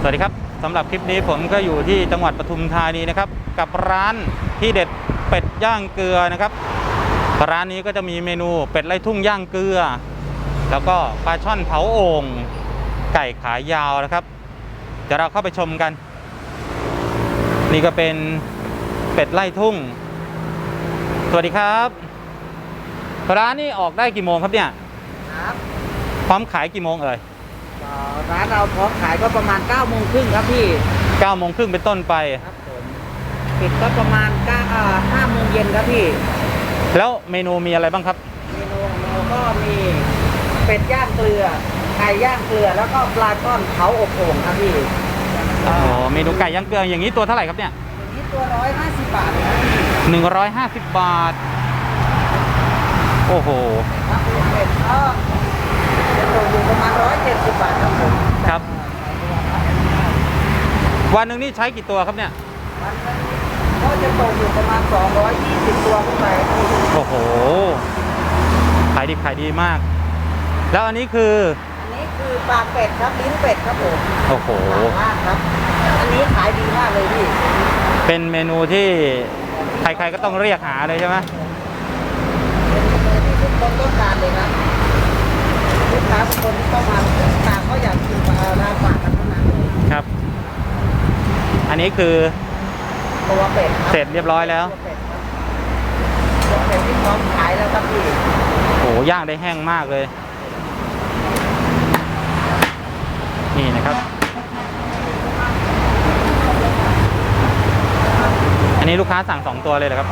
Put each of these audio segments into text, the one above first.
สวัสดีครับสำหรับคลิปนี้ผมก็อยู่ที่จังหวัดปทุมธานีนะครับ กับร้านที่เด็ดเป็ดย่างเกลือนะครับ ร้านนี้ก็จะมีเมนูเป็ดไล่ทุ่งย่างเกลือ แล้วก็ปลาช่อนเผาโอ่งไก่ขายาวนะครับเดี๋ยวเราเข้าไปชมกัน นี่ก็เป็นเป็ดไล่ทุ่ง สวัสดีครับ ร้านนี้ออกได้กี่โมงครับเนี่ยครับพร้อมขายกี่โมงเอ่ยเอ่อ ร้านเราพร้อมขายก็ประมาณ9ก้าโมงครึ่งครับพี่9โมงครึ่งเป็นต้นไป ครับผมปิดก็ประมาณ9ก้าห้าโมงเย็นครับพี่ แล้วเมนูมีอะไรบ้างครับ เมนูของเราก็มีเป็ดย่างเกลือไก่ย่างเกลือแล้วก็ปลาก้อนเผาอบโอ่งครับพี่โอ้โหเมนูไก่ย่างเกลืออย่างนี้ตัวเท่าไหร่ครับเนี่ยอย่างนี้ตัวร้อยห้าสิบบาทครับพี่150 บาท โอ้โห ครับเป็ดก็จะตก อยู่ประมาณร้อยเจ็ดสิบบาทครับผมครับ วันหนึ่งนี่ใช้กี่ตัวครับเนี่ยวันนึงก็จะตกอยู่ประมาณ220ตัวขึ้นไปครับพี่โอ้โหขายดีขายดีมาก แล้วอันนี้คืออันนี้คือปลาเป็ดครับลิ้นเป็ดครับผมโอ้โหมากครับ อันนี้ขายดีมากเลยพี่เป็นเมนูที่ใครๆก็ต้องเรียกหาเลยใช่ไหมเป็นเมนูที่ทุกคนต้องการเลยครับ ลูกค้าทุกคนที่ต้องมาต่างก็อยากกินปลาลาปากกันทั้งนั้นเลยครับ อันนี้คือตัวเป็ดครับเสร็จเรียบร้อยแล้วตัวเป็ดครับตัวเป็ดที่พร้อมขายแล้วครับพี่โอ้โหย่างได้แห้งมากเลย นี่นะครับ อันนี้ลูกค้าสั่งสองตัวเลยเหรอครับ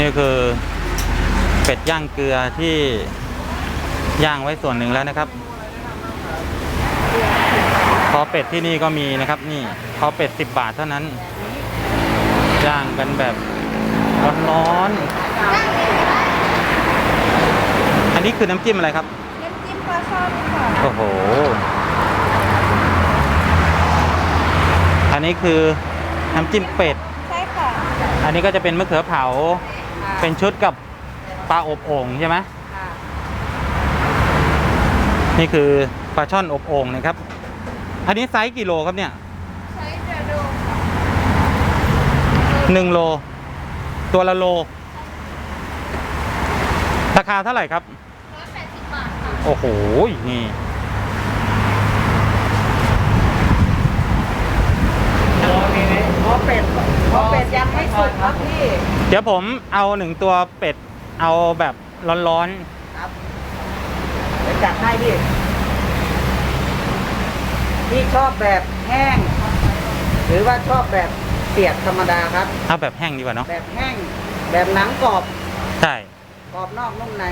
นี่คือเป็ด ย่างเกลือที่ย่างไว้ส่วนหนึ่งแล้วนะครับ คอเป็ดที่นี่ก็มีนะครับ นี่คอเป็ด10บาทเท่านั้น ย่างกันแบบร้อนๆอันนี้คือน้ำจิ้มอะไรครับ น้ำจิ้มปลาช่อนค่ะโอ้โห อันนี้คือน้ำจิ้มเป็ด ใช่ค่ะ อันนี้ก็จะเป็นมะเขือเผา เป็นชุดกับ ปลาอบโอ่งใช่ไหมค่ะนี่คือปลาช่อนอบโอ่งนะครับ อันนี้ไซส์กี่โลครับเนี่ยใช้กระดูกหนึ่งโล ตัวละโล ราคาเท่าไหร่ครับ ร้อยแปดสิบบาทค่ะโอ้โห นี่พอเป็ดพอเป็ดยังไม่สุกครับพี่ เดี๋ยวผมเอาหนึ่งตัวเป็ด เอาแบบร้อนครับเดี๋ยวจัดให้พี่พี่ชอบแบบแห้ง หรือว่าชอบแบบเปียกธรรมดาครับ ๆ เอาแบบแห้งดีกว่าเนาะแบบแห้ง แบบหนังกรอบใช่กรอบนอกนุ่มใน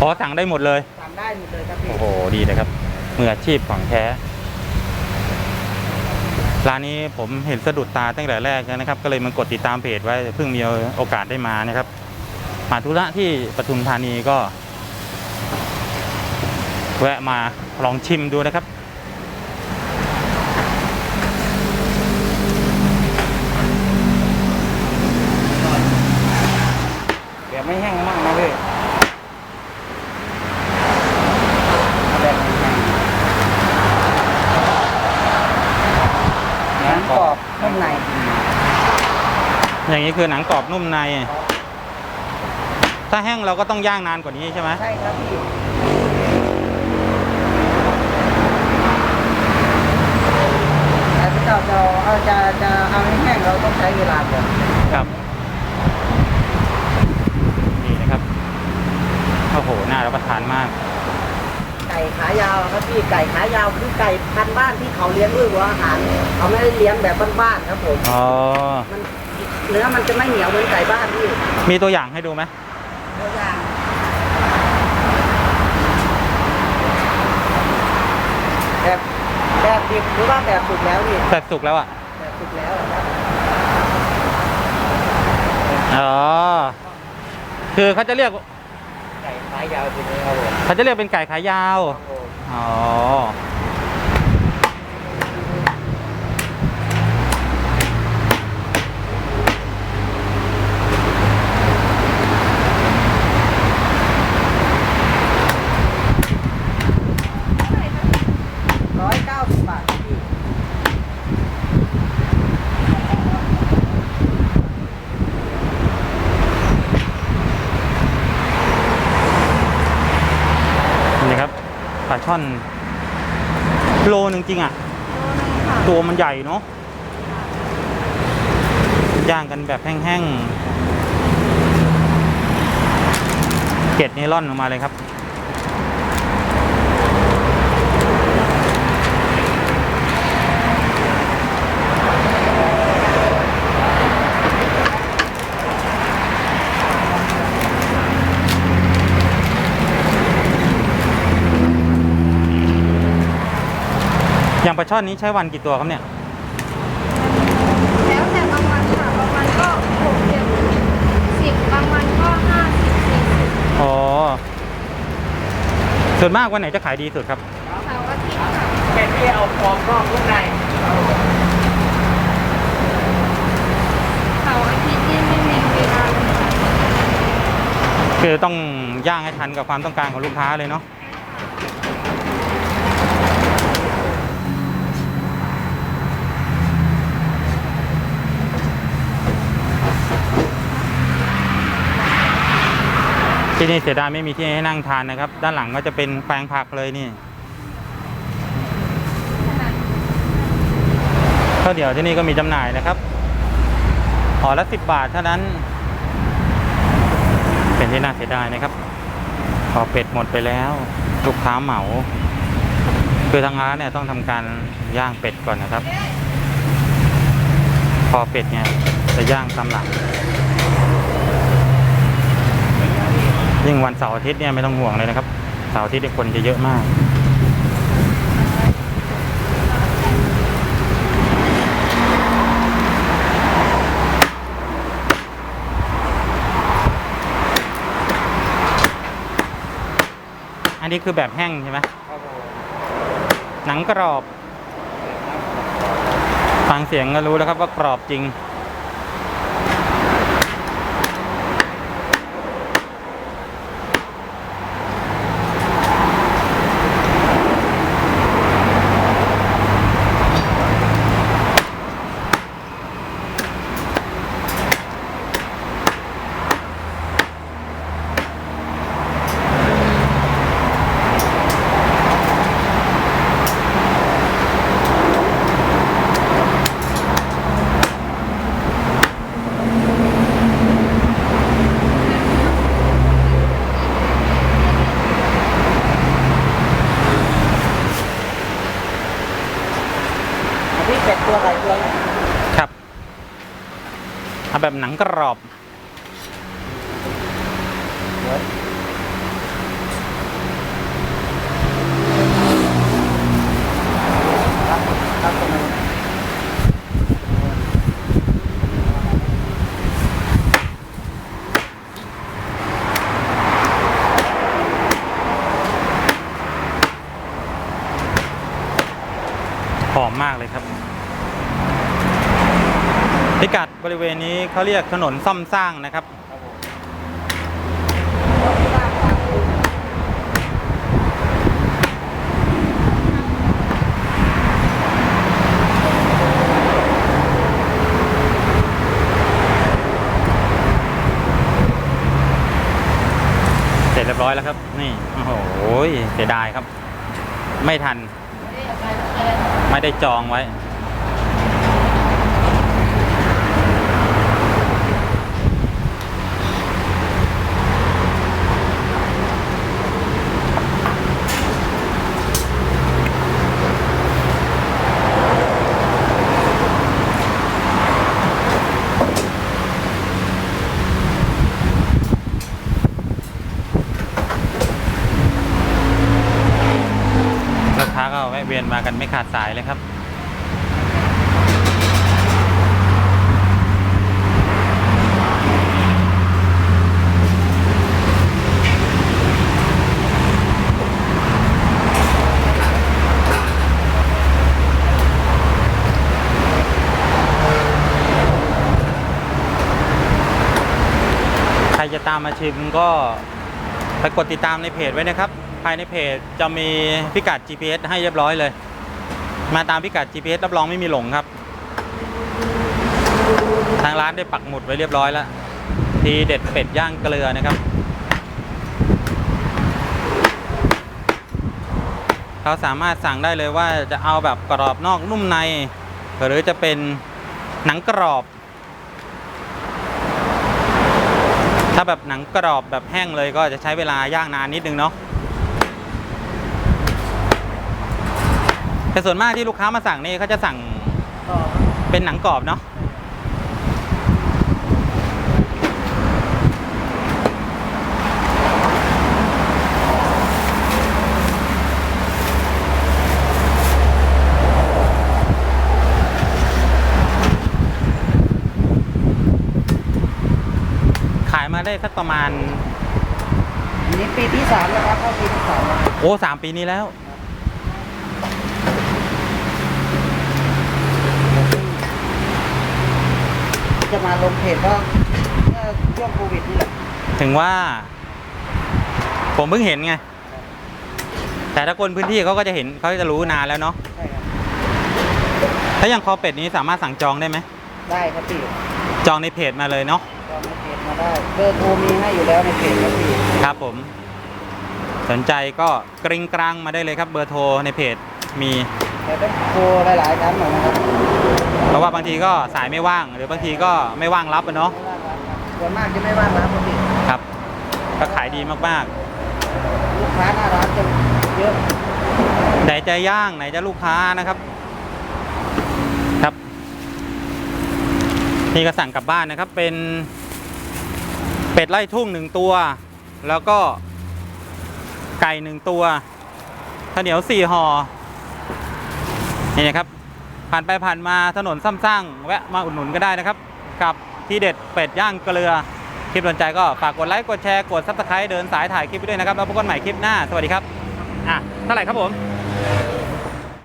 พอสั่งได้หมดเลย สั่งได้หมดเลยครับพี่โอ้โห ดีเลยครับมืออาชีพของแท้ ร้านนี้ผมเห็นสะดุดตาตั้งแต่แรกแล้วนะครับ ก็เลยมากดติดตามเพจไว้ เพิ่งมีโอกาสได้มานะครับ มาธุระที่ปทุมธานีก็ แวะมาลองชิมดูนะครับเดี๋ยวไม่แห้งมากนะพี่เอาแบบแห้งๆหนังกรอบนุ่มใน อย่างนี้คือหนังกรอบนุ่มใน ถ้าแห้งเราก็ต้องย่างนานกว่านี้ใช่ไหมใช่ครับพี่แต่ถ้าเราจะเอาจะจะเอาให้แห้งเราต้องใช้เวลาก่อนครับนี่นะครับโอ้โหน่ารับประทานมาก ไก่ขายาวครับพี่ไก่ขายาวคือไก่พันธุ์บ้านที่เขาเลี้ยงด้วยหัวอาหารเขาไม่ได้เลี้ยงแบบบ้านๆครับผมอ๋อ มันเนื้อมันจะไม่เหนียวเหมือนไก่บ้านพี่มีตัวอย่างให้ดูไหม ตัวอย่าง แบบแบบดิบหรือว่าแบบสุกแล้วพี่แต่สุกแล้วอะ แบบสุกแล้วอะครับอ๋อ คือเขาจะเรียกไก่ขายยาวทีนี้ครับผมเขาจะเรียกเป็นไก่ขายาว ครับผมอ๋อ ร้อยเก้าสิบบาทพี่ นี่ครับปลาช่อน โลหนึ่งจริงอะ ตัวมันใหญ่เนาะย่างกันแบบแห้งๆเกล็ดนี่ร่อนออกมาเลยครับ อย่างปลาช่อนนี้ใช้วันกี่ตัวครับเนี่ย แล้วแต่บางวันค่ะ บางวันก็หกเจ็ดสิบบางวันก็ห้าสิบสี่สิบอ๋อ ส่วนมากวันไหนจะขายดีสุดครับ เสาร์อาทิตย์ค่ะเป็ดที่เอาฟองนอกข้างในเสาร์อาทิตย์นี่ไม่มีเวลาเลยค่ะ คือต้องย่างให้ทันกับความต้องการของลูกค้าเลยเนาะ ที่นี่เสียดายไม่มีที่ให้นั่งทานนะครับ ด้านหลังก็จะเป็นแปลงผักเลยนี่ข้าวเดี๋ยวที่นี่ก็มีจำหน่ายนะครับห่อละสิบบาทเท่านั้น เป็นที่น่าเสียดายนะครับพอเป็ดหมดไปแล้ว ลูกค้าเหมา คือทางร้านเนี่ยต้องทำการย่างเป็ดก่อนนะครับ พอเป็ดเนี่ยจะย่างตามหลัง ยิ่งวันเสาร์อาทิตย์เนี่ยไม่ต้องห่วงเลยนะครับเสาร์อาทิตย์เนี่ยคนจะเยอะมากอันนี้คือแบบแห้งใช่ไหมครับผมหนังกรอบ ฟังเสียงก็รู้แล้วครับว่ากรอบจริง อันนี้เป็ดตัวไก่ตัวนี้ ครับ เอแบบหนังกรอบ หอมมากเลยครั บริเวณนี้เขาเรียกถนนซ่อมสร้างนะครับเสร็จเรียบร้อยแล้วครับ นี่ โอ้โหเสียดายครับ ไม่ทัน ไม่ได้จองไว้ วียนมากันไม่ขาดสายเลยครับ ใครจะตามมาชิมก็ไปกดติดตามในเพจไว้นะครับายในเพจจะมีพิกัด GPS ให้เรียบร้อยเลย มาตามพิกัด GPS รับรองไม่มีหลงครับ ทางร้านได้ปักหมุดไว้เรียบร้อยแล้วทีเด็ดเป็ดย่างเกลือนะครับเขาสามารถสั่งได้เลยว่าจะเอาแบบกรอบนอกนุ่มใน หรือจะเป็นหนังกรอบ ถ้าแบบหนังกรอบแบบแห้งเลยก็จะใช้เวลาย่างนานนิดนึงเนาะ แต่ส่วนมากที่ลูกค้ามาสั่งนี่เขาจะสั่งต่อเป็นหนังกรอบเนาะขายมาได้สักประมาณ อันนี้ปีที่สามแล้วครับเข้าปีที่สามแล้ว โอ้สามปีนี้แล้ว จะมาลงเพจก็เมื่อช่วงโควิดนี่แหละถึงว่า ผมเพิ่งเห็นไง แต่ถ้าคนพื้นที่เขาก็จะเห็นเขาจะรู้นานแล้วเนาะใช่ครับถ้าอย่างคอเป็ดนี้สามารถสั่งจองได้ไหมได้ครับพี่จองในเพจมาเลยเนาะจองในเพจมาได้เบอร์โทรมีให้อยู่แล้วในเพจครับพี่ครับผม สนใจก็กริงกลางมาได้เลยครับเบอร์โทรในเพจมี แต่ต้องโทรหลายๆครั้งหน่อยนะครับเพราะว่าบางทีก็สายไม่ว่าง หรือบางทีก็ไม่ว่างรับอะเนาะไม่ว่างรับครับส่วนมากจะไม่ว่างรับครับพี่ครับ ก็ขายดีมากลูกค้าหน้าร้านจะเยอะๆ ไหนจะย่างไหนจะลูกค้านะครับ ครับ นี่ก็สั่งกลับบ้านนะครับ เป็น เป็ดไล่ทุ่งหนึ่งตัว แล้วก็ไก่หนึ่งตัวข้าวเหนียวสี่ห่อ นี่นะครับผ่านไปผ่านมาถนนซ้ำสร้างแวะมาอุดหนุนก็ได้นะครับ กับที่เด็ดเป็ดย่างเกลือ คลิปสนใจก็ฝากกดไลค์กดแชร์กดซับสไครต์เดินสายถ่ายคลิปไปด้วยนะครับแล้วพบกันใหม่คลิปหน้า สวัสดีครับอะเท่าไหร่ครับผม